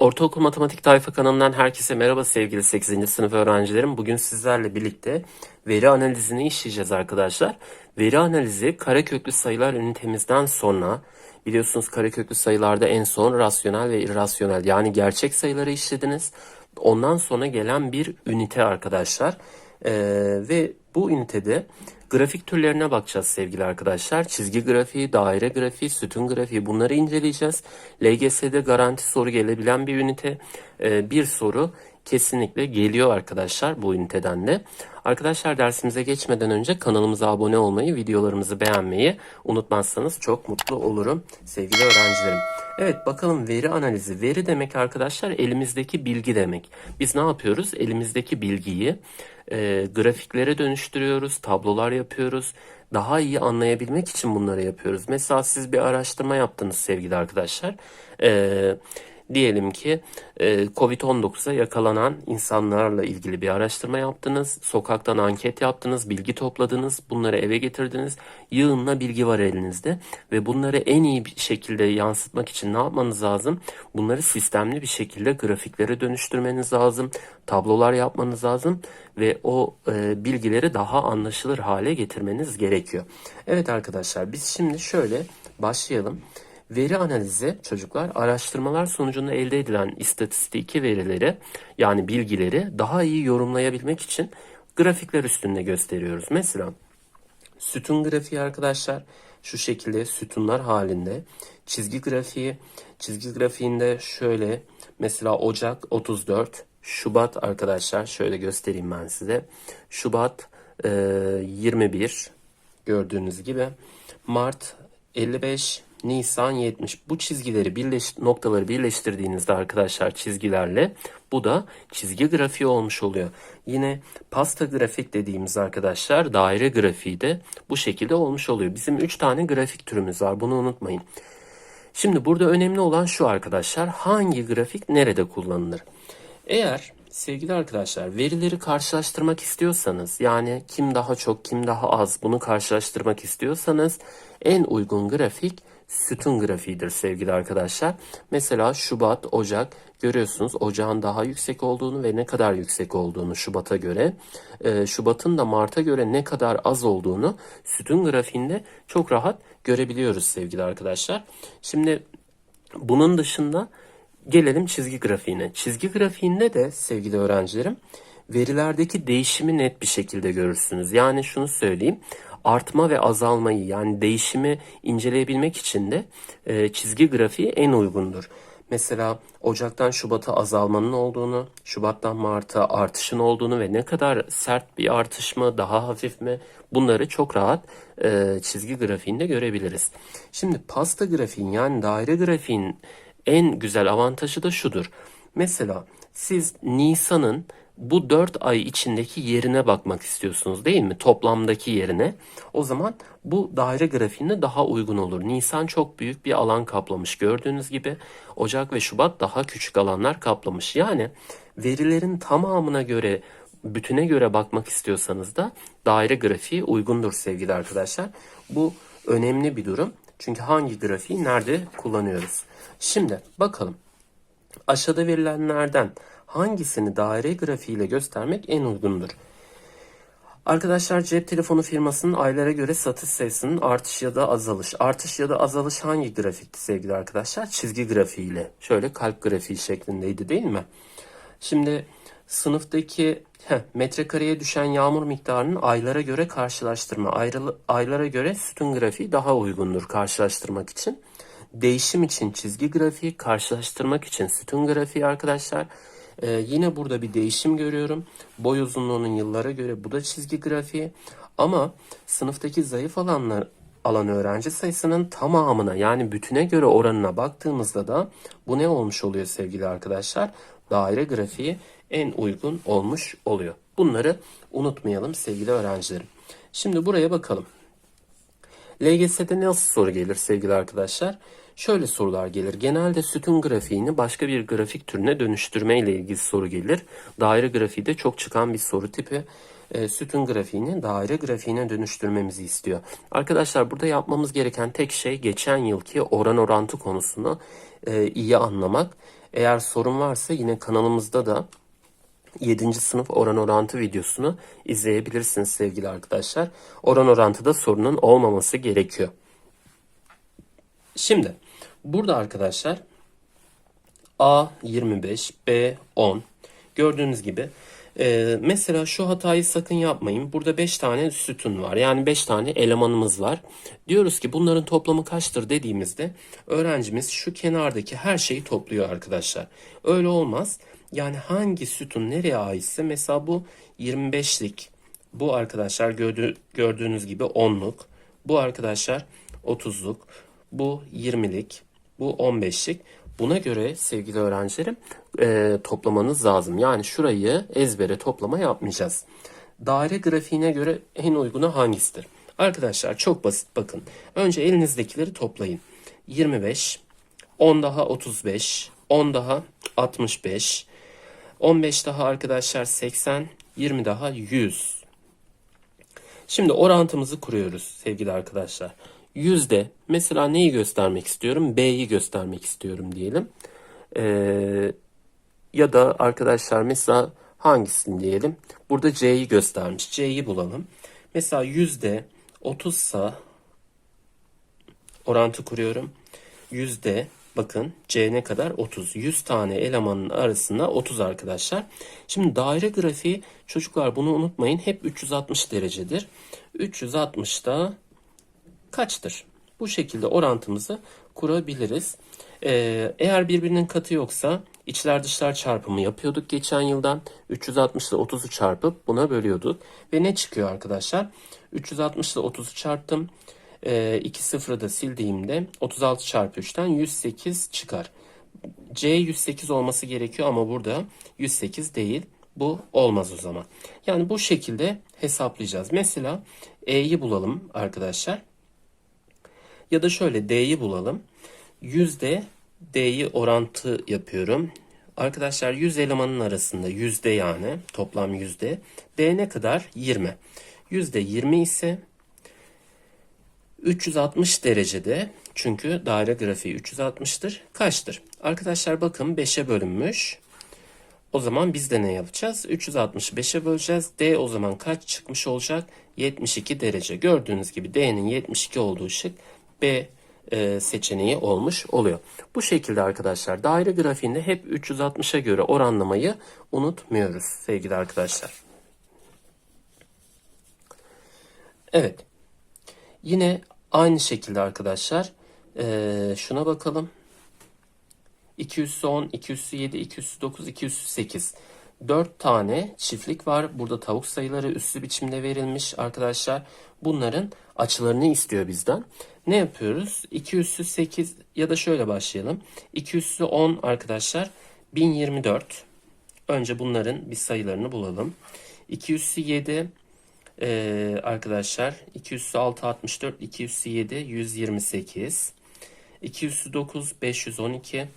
Ortaokul Matematik Tayfa kanalından herkese merhaba sevgili 8. sınıf öğrencilerim. Bugün sizlerle birlikte veri analizini işleyeceğiz arkadaşlar. Veri analizi kareköklü sayılar ünitemizden sonra biliyorsunuz kareköklü sayılarda en son rasyonel ve irrasyonel yani gerçek sayıları işlediniz. Ondan sonra gelen bir ünite arkadaşlar. Ee, ve bu ünitede grafik türlerine bakacağız sevgili arkadaşlar. Çizgi grafiği, daire grafiği, sütun grafiği bunları inceleyeceğiz. LGS'de garanti soru gelebilen bir ünite. Ee, bir soru kesinlikle geliyor arkadaşlar bu üniteden de. Arkadaşlar dersimize geçmeden önce kanalımıza abone olmayı, videolarımızı beğenmeyi unutmazsanız çok mutlu olurum sevgili öğrencilerim. Evet bakalım veri analizi. Veri demek arkadaşlar elimizdeki bilgi demek. Biz ne yapıyoruz? Elimizdeki bilgiyi e, grafiklere dönüştürüyoruz, tablolar yapıyoruz. Daha iyi anlayabilmek için bunları yapıyoruz. Mesela siz bir araştırma yaptınız sevgili arkadaşlar. Eee Diyelim ki e, Covid-19'a yakalanan insanlarla ilgili bir araştırma yaptınız, sokaktan anket yaptınız, bilgi topladınız, bunları eve getirdiniz. Yığınla bilgi var elinizde ve bunları en iyi bir şekilde yansıtmak için ne yapmanız lazım? Bunları sistemli bir şekilde grafiklere dönüştürmeniz lazım, tablolar yapmanız lazım ve o e, bilgileri daha anlaşılır hale getirmeniz gerekiyor. Evet arkadaşlar biz şimdi şöyle başlayalım. Veri analizi çocuklar araştırmalar sonucunda elde edilen istatistiki verileri yani bilgileri daha iyi yorumlayabilmek için grafikler üstünde gösteriyoruz. Mesela sütun grafiği arkadaşlar şu şekilde sütunlar halinde. Çizgi grafiği, çizgi grafiğinde şöyle mesela Ocak 34, Şubat arkadaşlar şöyle göstereyim ben size. Şubat e, 21 gördüğünüz gibi. Mart 55, Nisan 70. Bu çizgileri birleş, noktaları birleştirdiğinizde arkadaşlar çizgilerle bu da çizgi grafiği olmuş oluyor. Yine pasta grafik dediğimiz arkadaşlar daire grafiği de bu şekilde olmuş oluyor. Bizim 3 tane grafik türümüz var bunu unutmayın. Şimdi burada önemli olan şu arkadaşlar hangi grafik nerede kullanılır? Eğer sevgili arkadaşlar verileri karşılaştırmak istiyorsanız yani kim daha çok kim daha az bunu karşılaştırmak istiyorsanız en uygun grafik sütun grafiğidir sevgili arkadaşlar. Mesela Şubat, Ocak görüyorsunuz Ocağın daha yüksek olduğunu ve ne kadar yüksek olduğunu Şubat'a göre. E, Şubat'ın da Mart'a göre ne kadar az olduğunu sütun grafiğinde çok rahat görebiliyoruz sevgili arkadaşlar. Şimdi bunun dışında gelelim çizgi grafiğine. Çizgi grafiğinde de sevgili öğrencilerim verilerdeki değişimi net bir şekilde görürsünüz. Yani şunu söyleyeyim artma ve azalmayı yani değişimi inceleyebilmek için de e, çizgi grafiği en uygundur. Mesela Ocak'tan Şubat'a azalmanın olduğunu, Şubat'tan Mart'a artışın olduğunu ve ne kadar sert bir artış mı, daha hafif mi bunları çok rahat e, çizgi grafiğinde görebiliriz. Şimdi pasta grafiğin yani daire grafiğin en güzel avantajı da şudur. Mesela siz Nisan'ın bu 4 ay içindeki yerine bakmak istiyorsunuz değil mi? Toplamdaki yerine. O zaman bu daire grafiğinde daha uygun olur. Nisan çok büyük bir alan kaplamış gördüğünüz gibi. Ocak ve Şubat daha küçük alanlar kaplamış. Yani verilerin tamamına göre bütüne göre bakmak istiyorsanız da daire grafiği uygundur sevgili arkadaşlar. Bu önemli bir durum. Çünkü hangi grafiği nerede kullanıyoruz? Şimdi bakalım. Aşağıda verilenlerden hangisini daire grafiğiyle göstermek en uygundur? Arkadaşlar cep telefonu firmasının aylara göre satış sayısının artış ya da azalış. Artış ya da azalış hangi grafikti sevgili arkadaşlar? Çizgi grafiğiyle. Şöyle kalp grafiği şeklindeydi değil mi? Şimdi sınıftaki metrekareye düşen yağmur miktarının aylara göre karşılaştırma. Ayrılı, aylara göre sütun grafiği daha uygundur karşılaştırmak için. Değişim için çizgi grafiği, karşılaştırmak için sütun grafiği arkadaşlar. Ee, yine burada bir değişim görüyorum. Boy uzunluğunun yıllara göre bu da çizgi grafiği. Ama sınıftaki zayıf alanlar alan öğrenci sayısının tamamına yani bütüne göre oranına baktığımızda da bu ne olmuş oluyor sevgili arkadaşlar? Daire grafiği en uygun olmuş oluyor. Bunları unutmayalım sevgili öğrencilerim. Şimdi buraya bakalım. LGS'de nasıl soru gelir sevgili arkadaşlar? Şöyle sorular gelir. Genelde sütun grafiğini başka bir grafik türüne dönüştürme ile ilgili soru gelir. Daire grafiği de çok çıkan bir soru tipi. E, sütun grafiğini daire grafiğine dönüştürmemizi istiyor. Arkadaşlar burada yapmamız gereken tek şey geçen yılki oran orantı konusunu e, iyi anlamak. Eğer sorun varsa yine kanalımızda da 7. sınıf oran orantı videosunu izleyebilirsiniz sevgili arkadaşlar. Oran orantıda sorunun olmaması gerekiyor. Şimdi burada arkadaşlar A 25, B 10. Gördüğünüz gibi e, mesela şu hatayı sakın yapmayın. Burada 5 tane sütun var. Yani 5 tane elemanımız var. Diyoruz ki bunların toplamı kaçtır dediğimizde öğrencimiz şu kenardaki her şeyi topluyor arkadaşlar. Öyle olmaz. Yani hangi sütun nereye aitse mesela bu 25'lik. Bu arkadaşlar gördüğü, gördüğünüz gibi 10'luk. Bu arkadaşlar 30'luk. Bu 20'lik. Bu 15'lik. Buna göre sevgili öğrencilerim e, toplamanız lazım. Yani şurayı ezbere toplama yapmayacağız. Daire grafiğine göre en uygunu hangisidir? Arkadaşlar çok basit bakın. Önce elinizdekileri toplayın. 25, 10 daha 35, 10 daha 65, 15 daha arkadaşlar 80, 20 daha 100. Şimdi orantımızı kuruyoruz sevgili arkadaşlar. Yüzde mesela neyi göstermek istiyorum? B'yi göstermek istiyorum diyelim. Ee, ya da arkadaşlar mesela hangisini diyelim? Burada C'yi göstermiş. C'yi bulalım. Mesela yüzde 30 sa orantı kuruyorum. Yüzde bakın C ne kadar? 30. 100 tane elemanın arasında 30 arkadaşlar. Şimdi daire grafiği çocuklar bunu unutmayın hep 360 derecedir. 360'da kaçtır? Bu şekilde orantımızı kurabiliriz. Ee, eğer birbirinin katı yoksa içler dışlar çarpımı yapıyorduk geçen yıldan. 360 ile 30'u çarpıp buna bölüyorduk. Ve ne çıkıyor arkadaşlar? 360 ile 30'u çarptım. Ee, 2 sıfırı da sildiğimde 36 çarpı 3'ten 108 çıkar. C 108 olması gerekiyor ama burada 108 değil. Bu olmaz o zaman. Yani bu şekilde hesaplayacağız. Mesela E'yi bulalım arkadaşlar. Ya da şöyle D'yi bulalım. Yüzde D'yi orantı yapıyorum. Arkadaşlar 100 elemanın arasında yüzde yani toplam yüzde. D ne kadar? 20. Yüzde 20 ise 360 derecede çünkü daire grafiği 360'tır. Kaçtır? Arkadaşlar bakın 5'e bölünmüş. O zaman biz de ne yapacağız? 365'e böleceğiz. D o zaman kaç çıkmış olacak? 72 derece. Gördüğünüz gibi D'nin 72 olduğu şık B e, seçeneği olmuş oluyor. Bu şekilde arkadaşlar daire grafiğinde hep 360'a göre oranlamayı unutmuyoruz sevgili arkadaşlar. Evet. Yine aynı şekilde arkadaşlar e, şuna bakalım. 210, 207, 209, 208. 4 tane çiftlik var. Burada tavuk sayıları üslü biçimde verilmiş arkadaşlar. Bunların açılarını istiyor bizden. Ne yapıyoruz? 2 üssü 8 ya da şöyle başlayalım. 2 üssü 10 arkadaşlar 1024. Önce bunların bir sayılarını bulalım. 2 üssü 7 ee, arkadaşlar 2 üssü 6 64 2 üssü 7 128 2 üssü 9 512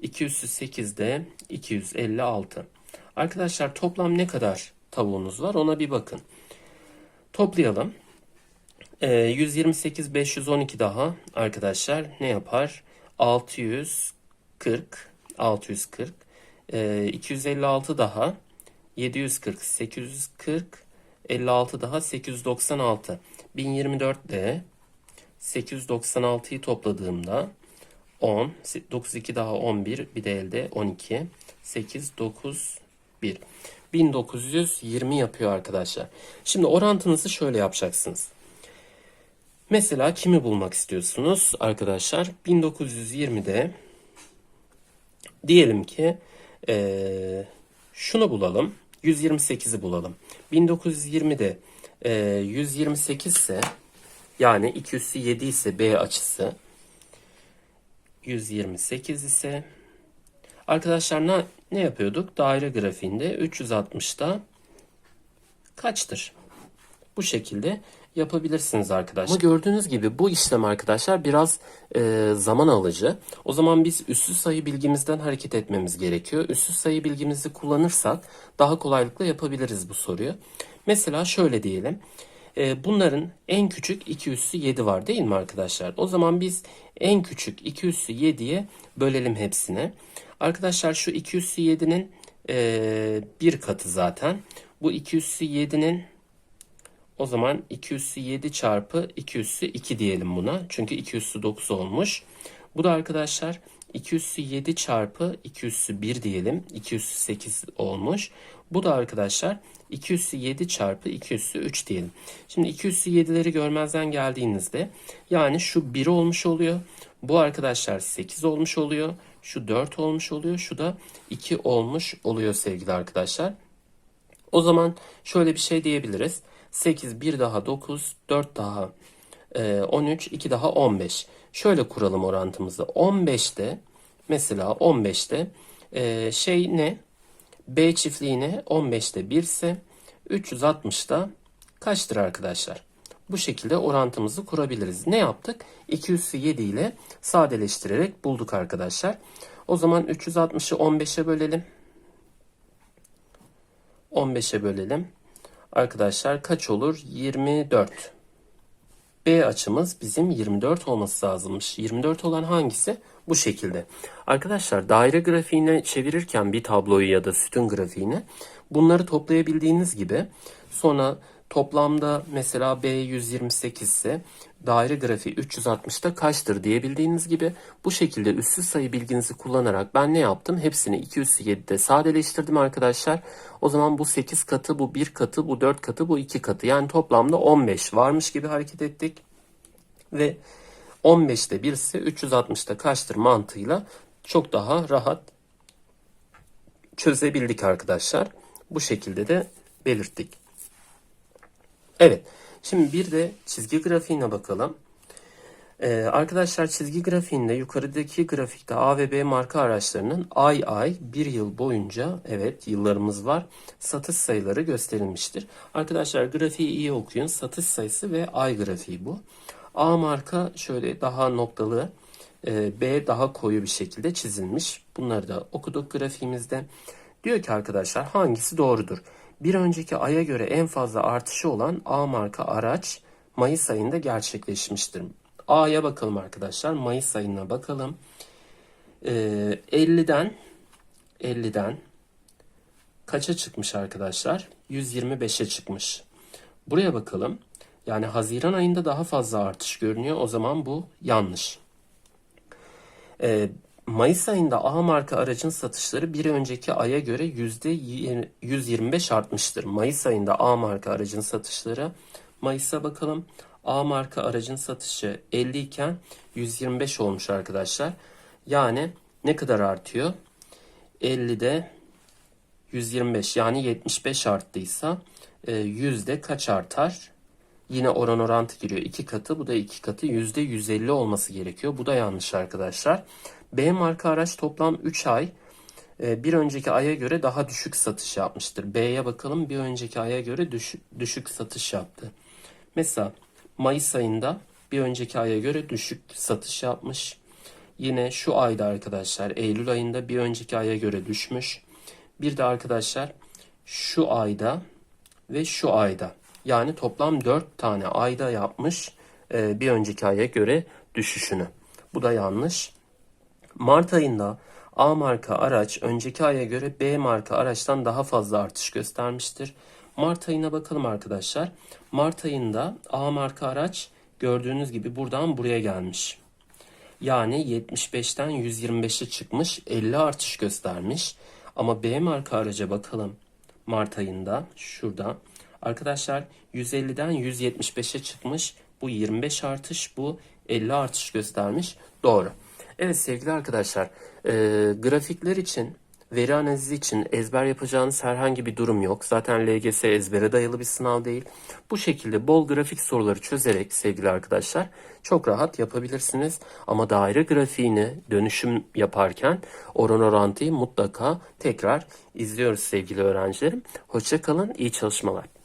2 üssü 8 de 256 Arkadaşlar toplam ne kadar tavuğunuz var ona bir bakın. Toplayalım. Ee, 128 512 daha arkadaşlar ne yapar? 640 640 ee, 256 daha 740 840 56 daha 896 1024 de 896'yı topladığımda 10 92 daha 11 bir de elde 12 8 9 1 1920 yapıyor arkadaşlar. Şimdi orantınızı şöyle yapacaksınız. Mesela kimi bulmak istiyorsunuz arkadaşlar? 1920'de diyelim ki e, şunu bulalım. 128'i bulalım. 1920'de e, 128 ise yani 2 üssü 7 ise B açısı 128 ise arkadaşlar ne, ne yapıyorduk? Daire grafiğinde 360'da kaçtır? Bu şekilde yapabilirsiniz arkadaşlar. Ama gördüğünüz gibi bu işlem arkadaşlar biraz e, zaman alıcı. O zaman biz üssü sayı bilgimizden hareket etmemiz gerekiyor. Üssü sayı bilgimizi kullanırsak daha kolaylıkla yapabiliriz bu soruyu. Mesela şöyle diyelim. E, bunların en küçük 2 üssü 7 var değil mi arkadaşlar? O zaman biz en küçük 2 üssü 7'ye bölelim hepsine. Arkadaşlar şu 2 üssü 7'nin e, bir katı zaten. Bu 2 üssü 7'nin o zaman 2 üssü 7 çarpı 2 üssü 2 diyelim buna. Çünkü 2 üssü 9 olmuş. Bu da arkadaşlar 2 üssü 7 çarpı 2 üssü 1 diyelim. 2 üssü 8 olmuş. Bu da arkadaşlar 2 üssü 7 çarpı 2 üssü 3 diyelim. Şimdi 2 üssü 7'leri görmezden geldiğinizde yani şu 1 olmuş oluyor. Bu arkadaşlar 8 olmuş oluyor. Şu 4 olmuş oluyor. Şu da 2 olmuş oluyor sevgili arkadaşlar. O zaman şöyle bir şey diyebiliriz. 8 1 daha 9 4 daha e, 13 2 daha 15. Şöyle kuralım orantımızı. 15'te mesela 15'te e, şey ne? B çiftliği ne? 15'te 1 ise 360'da kaçtır arkadaşlar? Bu şekilde orantımızı kurabiliriz. Ne yaptık? 2 üssü 7 ile sadeleştirerek bulduk arkadaşlar. O zaman 360'ı 15'e bölelim. 15'e bölelim. Arkadaşlar kaç olur? 24. B açımız bizim 24 olması lazımmış. 24 olan hangisi? Bu şekilde. Arkadaşlar daire grafiğine çevirirken bir tabloyu ya da sütun grafiğine bunları toplayabildiğiniz gibi sonra toplamda mesela B 128 ise daire grafiği 360'da kaçtır diyebildiğiniz gibi bu şekilde üssü sayı bilginizi kullanarak ben ne yaptım? Hepsini 2 üssü 7'de sadeleştirdim arkadaşlar. O zaman bu 8 katı, bu 1 katı, bu 4 katı, bu 2 katı. Yani toplamda 15 varmış gibi hareket ettik. Ve 15'te 1 ise 360'da kaçtır mantığıyla çok daha rahat çözebildik arkadaşlar. Bu şekilde de belirttik. Evet. Şimdi bir de çizgi grafiğine bakalım. Ee, arkadaşlar çizgi grafiğinde yukarıdaki grafikte A ve B marka araçlarının ay ay bir yıl boyunca evet yıllarımız var satış sayıları gösterilmiştir. Arkadaşlar grafiği iyi okuyun. Satış sayısı ve ay grafiği bu. A marka şöyle daha noktalı e, B daha koyu bir şekilde çizilmiş. Bunları da okuduk grafiğimizde. Diyor ki arkadaşlar hangisi doğrudur? Bir önceki aya göre en fazla artışı olan A marka araç Mayıs ayında gerçekleşmiştir. A'ya bakalım arkadaşlar. Mayıs ayına bakalım. Ee, 50'den 50'den kaça çıkmış arkadaşlar? 125'e çıkmış. Buraya bakalım. Yani Haziran ayında daha fazla artış görünüyor. O zaman bu yanlış. Ee, Mayıs ayında A marka aracın satışları bir önceki aya göre %125 artmıştır. Mayıs ayında A marka aracın satışları Mayıs'a bakalım. A marka aracın satışı 50 iken 125 olmuş arkadaşlar. Yani ne kadar artıyor? 50'de 125 yani 75 arttıysa e, yüzde kaç artar? Yine oran orantı giriyor. 2 katı bu da 2 katı yüzde 150 olması gerekiyor. Bu da yanlış arkadaşlar. B marka araç toplam 3 ay e, bir önceki aya göre daha düşük satış yapmıştır. B'ye bakalım bir önceki aya göre düşük, düşük satış yaptı. Mesela Mayıs ayında bir önceki aya göre düşük satış yapmış. Yine şu ayda arkadaşlar Eylül ayında bir önceki aya göre düşmüş. Bir de arkadaşlar şu ayda ve şu ayda yani toplam 4 tane ayda yapmış e, bir önceki aya göre düşüşünü. Bu da yanlış. Mart ayında A marka araç önceki aya göre B marka araçtan daha fazla artış göstermiştir. Mart ayına bakalım arkadaşlar. Mart ayında A marka araç gördüğünüz gibi buradan buraya gelmiş. Yani 75'ten 125'e çıkmış 50 artış göstermiş. Ama B marka araca bakalım Mart ayında şurada. Arkadaşlar 150'den 175'e çıkmış. Bu 25 artış bu 50 artış göstermiş. Doğru. Evet sevgili arkadaşlar e, grafikler için veri analizi için ezber yapacağınız herhangi bir durum yok. Zaten LGS ezbere dayalı bir sınav değil. Bu şekilde bol grafik soruları çözerek sevgili arkadaşlar çok rahat yapabilirsiniz. Ama daire grafiğini dönüşüm yaparken oran orantıyı mutlaka tekrar izliyoruz sevgili öğrencilerim. Hoşçakalın, iyi çalışmalar.